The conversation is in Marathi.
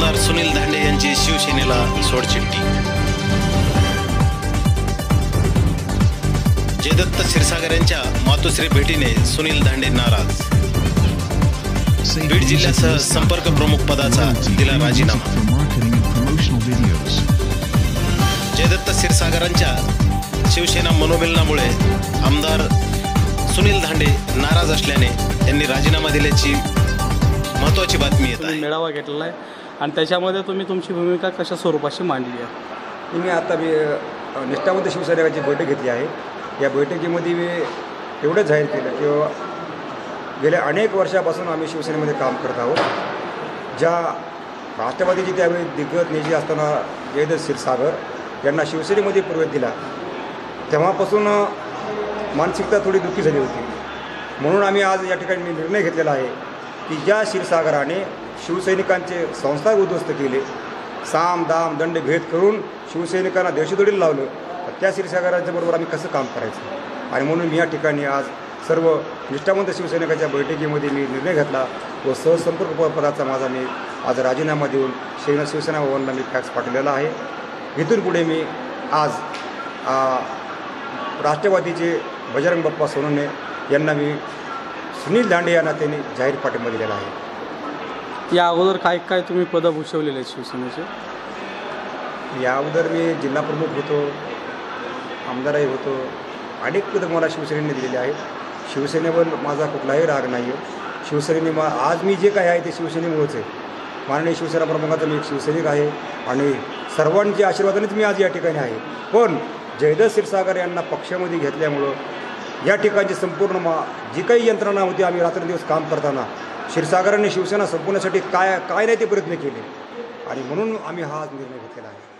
आमदार सुनील धांडे यांची शिवसेनेला सोडचिठ्ठी. जयदत्त क्षीरसागर यांच्या मातोश्री भेटीने सुनील धांडे नाराज. बीड जिल्ह्यासह संपर्क प्रमुख पदाचा दिला राजीनामा. जयदत्त क्षीरसागरांच्या शिवसेना मनोमिलनामुळे आमदार सुनील धांडे नाराज असल्याने त्यांनी राजीनामा दिल्याची महत्वाची बातमी येत आहे. मेळावा घेतलेला आहे. आणि त्याच्यामध्ये तुम्ही तुमची भूमिका कशा स्वरूपाची मांडली आहे? मी आता मी निष्ठामध्ये निष्ठावंत बैठक घेतली आहे. या बैठकीमध्ये मी एवढं जाहीर केलं की गेल्या अनेक वर्षापासून आम्ही शिवसेनेमध्ये काम करत आहोत. ज्या राष्ट्रवादीची त्यावेळी दिग्गज नेते असताना जयद क्षीरसागर यांना शिवसेनेमध्ये प्रवेश दिला तेव्हापासून मानसिकता थोडी दुःखी झाली होती. म्हणून आम्ही आज या ठिकाणी मी निर्णय घेतलेला आहे की ज्या क्षीरसागराने शिवसैनिकांचे संस्था उद्ध्वस्त केले. साम दाम दंड भेद करून शिवसैनिकांना देशदोडीला लावलं. तर त्या क्षीरसागराच्या बरोबर आम्ही कसं काम करायचं? आणि म्हणून मी या ठिकाणी आज सर्व निष्ठावंत शिवसैनिकाच्या बैठकीमध्ये मी निर्णय घेतला व सहसंपर्क पदाचा माझा मी आज राजीनामा देऊन शिवसेना शिवसेना भवनला मी फॅक्स पाठवलेला आहे. इथून पुढे मी आज राष्ट्रवादीचे बजरंग बाप्पा सोनवणे यांना मी सुनील दांडे या नात्याने जाहीर पाठिंबा दिलेला आहे. या अगोदर काय काय तुम्ही पदं भूषवलेले आहेत शिवसेनेचे? या अगोदर मी जिल्हा प्रमुख होतो आमदारही होतो. अनेक पदं मला शिवसेनेने दिलेले आहेत. शिवसेनेवर माझा कुठलाही राग नाही आहे शिवसेनेने मा आज मी जे काही आहे ते शिवसेनेमुळेच आहे. माननीय शिवसेना प्रमुखाचा मी एक शिवसैनिक आहे आणि सर्वांच्या आशीर्वादानेच मी आज या ठिकाणी आहे. पण जयदत्त क्षीरसागर यांना पक्षामध्ये घेतल्यामुळं या ठिकाणची संपूर्ण मा जी काही यंत्रणा होती आम्ही रात्रंदिवस काम करताना क्षीरसागरांनी शिवसेना संपवण्यासाठी काय काय नाही ते प्रयत्न केले. आणि म्हणून आम्ही हा निर्णय घेतलेला आहे.